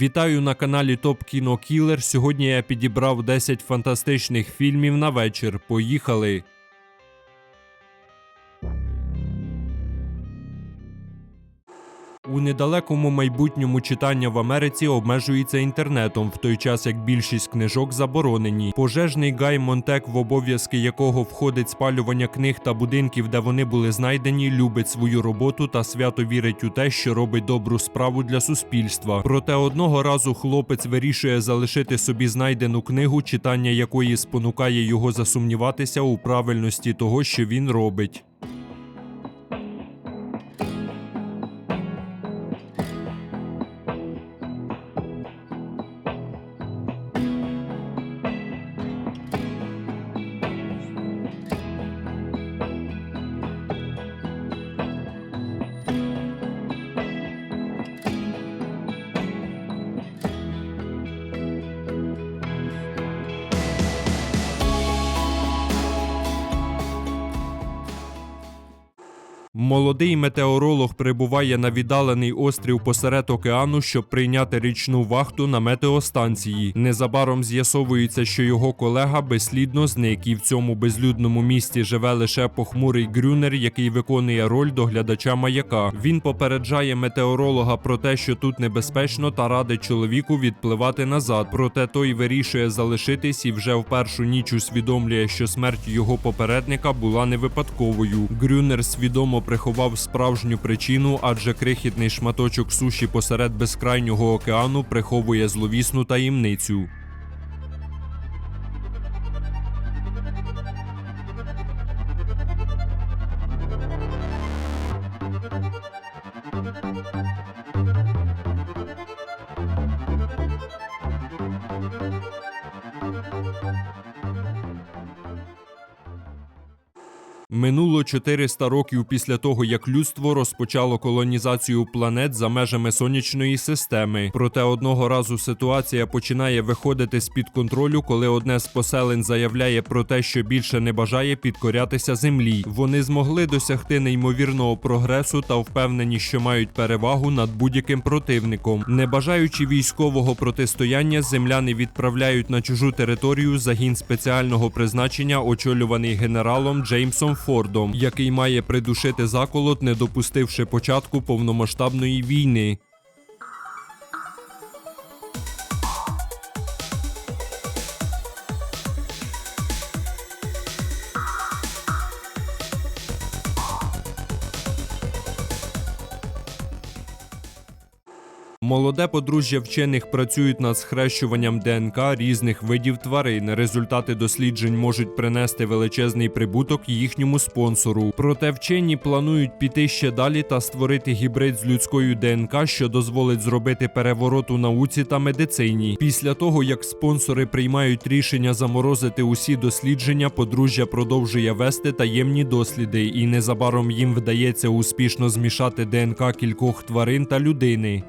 Вітаю на каналі Топ Кіно Кілер. Сьогодні я підібрав 10 фантастичних фільмів на вечір. Поїхали! У недалекому майбутньому читання в Америці обмежується інтернетом, в той час як більшість книжок заборонені. Пожежний Гай Монтек, в обов'язки якого входить спалювання книг та будинків, де вони були знайдені, любить свою роботу та свято вірить у те, що робить добру справу для суспільства. Проте одного разу хлопець вирішує залишити собі знайдену книгу, читання якої спонукає його засумніватися у правильності того, що він робить. Молодий метеоролог прибуває на віддалений острів посеред океану, щоб прийняти річну вахту на метеостанції. Незабаром з'ясовується, що його колега безслідно зник, і в цьому безлюдному місті живе лише похмурий Грюнер, який виконує роль доглядача маяка. Він попереджає метеоролога про те, що тут небезпечно, та радить чоловіку відпливати назад. Проте той вирішує залишитись і вже в першу ніч усвідомлює, що смерть його попередника була не випадковою. Грюнер свідомо приховав справжню причину, адже крихітний шматочок суші посеред безкрайнього океану приховує зловісну таємницю. Минуло 400 років після того, як людство розпочало колонізацію планет за межами сонячної системи. Проте одного разу ситуація починає виходити з під контролю, коли одне з поселень заявляє про те, що більше не бажає підкорятися землі. Вони змогли досягти неймовірного прогресу та впевнені, що мають перевагу над будь-яким противником. Не бажаючи військового протистояння, земляни відправляють на чужу територію загін спеціального призначення, очолюваний генералом Джеймсом Фордом, який має придушити заколот, не допустивши початку повномасштабної війни. Молоде подружжя вчених працюють над схрещуванням ДНК різних видів тварин. Результати досліджень можуть принести величезний прибуток їхньому спонсору. Проте вчені планують піти ще далі та створити гібрид з людською ДНК, що дозволить зробити переворот у науці та медицині. Після того, як спонсори приймають рішення заморозити усі дослідження, подружжя продовжує вести таємні досліди, і незабаром їм вдається успішно змішати ДНК кількох тварин та людини.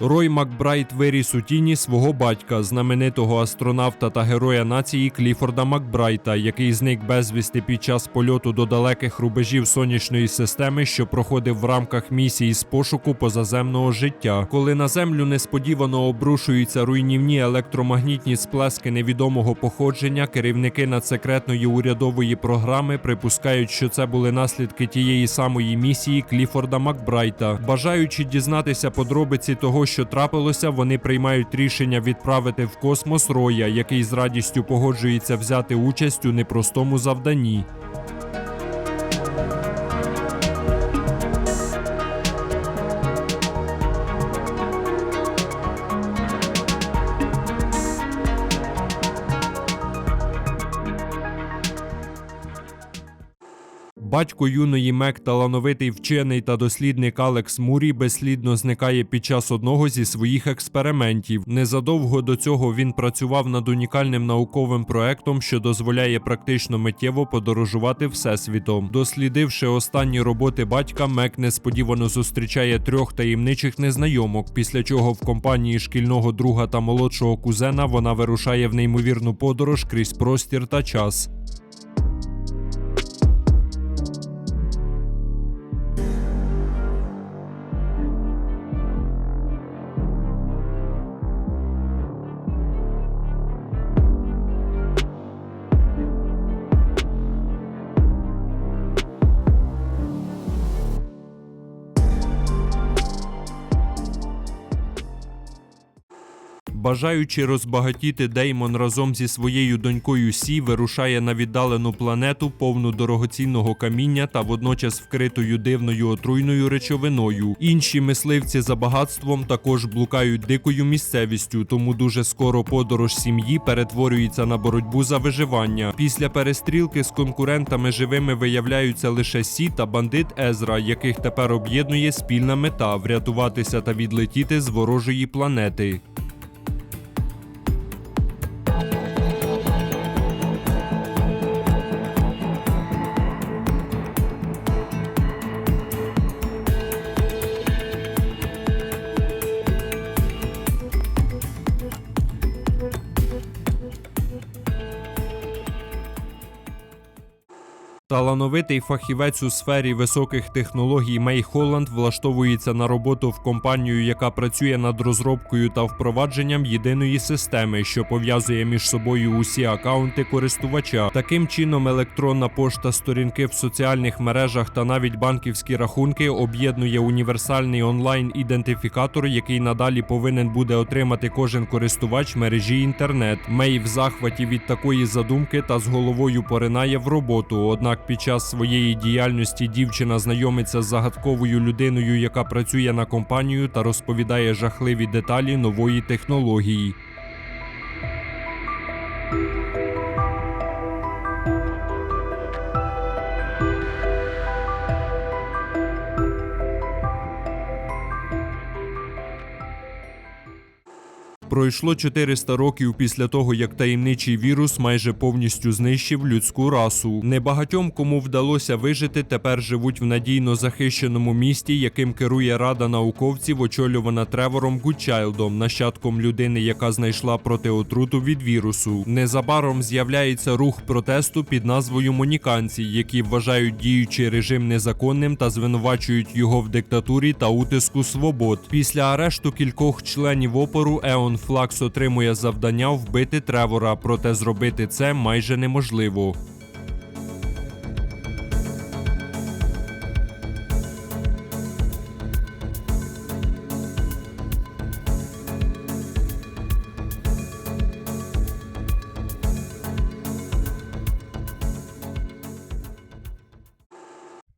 Рой Макбрайт виріс у тіні свого батька, знаменитого астронавта та героя нації Кліфорда Макбрайта, який зник безвісти під час польоту до далеких рубежів сонячної системи, що проходив в рамках місії з пошуку позаземного життя. Коли на землю несподівано обрушуються руйнівні електромагнітні сплески невідомого походження, керівники надсекретної урядової програми припускають, що це були наслідки тієї самої місії Кліфорда Макбрайта. Бажаючи дізнатися подробиці того, що трапилося, вони приймають рішення відправити в космос Роя, який з радістю погоджується взяти участь у непростому завданні. Батько юної Мек, талановитий вчений та дослідник Алекс Мурі, безслідно зникає під час одного зі своїх експериментів. Незадовго до цього він працював над унікальним науковим проектом, що дозволяє практично миттєво подорожувати всесвітом. Дослідивши останні роботи батька, Мек несподівано зустрічає трьох таємничих незнайомок. Після чого в компанії шкільного друга та молодшого кузена вона вирушає в неймовірну подорож крізь простір та час. Бажаючи розбагатіти, Деймон разом зі своєю донькою Сі вирушає на віддалену планету, повну дорогоцінного каміння та водночас вкритою дивною отруйною речовиною. Інші мисливці за багатством також блукають дикою місцевістю, тому дуже скоро подорож сім'ї перетворюється на боротьбу за виживання. Після перестрілки з конкурентами живими виявляються лише Сі та бандит Езра, яких тепер об'єднує спільна мета врятуватися та відлетіти з ворожої планети. Талановитий фахівець у сфері високих технологій Мей Холланд влаштовується на роботу в компанію, яка працює над розробкою та впровадженням єдиної системи, що пов'язує між собою усі акаунти користувача. Таким чином, електронна пошта, сторінки в соціальних мережах та навіть банківські рахунки об'єднує універсальний онлайн-ідентифікатор, який надалі повинен буде отримати кожен користувач мережі інтернет. Мей в захваті від такої задумки та з головою поринає в роботу. Однак під час своєї діяльності дівчина знайомиться з загадковою людиною, яка працює на компанію та розповідає жахливі деталі нової технології. Пройшло 400 років після того, як таємничий вірус майже повністю знищив людську расу. Небагатьом кому вдалося вижити, тепер живуть в надійно захищеному місті, яким керує рада науковців, очолювана Тревором Гудчайлдом, нащадком людини, яка знайшла протиотруту від вірусу. Незабаром з'являється рух протесту під назвою Моніканці, які вважають діючий режим незаконним та звинувачують його в диктатурі та утиску свобод. Після арешту кількох членів опору Еон Флакс отримує завдання вбити Тревора, проте зробити це майже неможливо.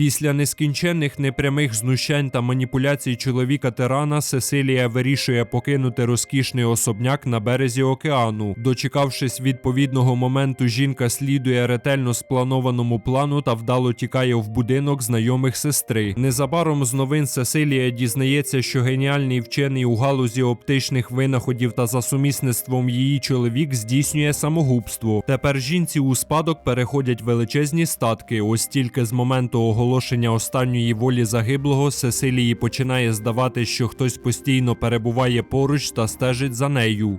Після нескінченних непрямих знущань та маніпуляцій чоловіка тирана Сесилія вирішує покинути розкішний особняк на березі океану. Дочекавшись відповідного моменту, жінка слідує ретельно спланованому плану та вдало тікає в будинок знайомих сестри. Незабаром з новин Сесилія дізнається, що геніальний вчений у галузі оптичних винаходів та за сумісництвом її чоловік здійснює самогубство. Тепер жінці у спадок переходять величезні статки. Ось тільки з моменту оголошення останньої волі загиблого Сесилії починає здавати, що хтось постійно перебуває поруч та стежить за нею.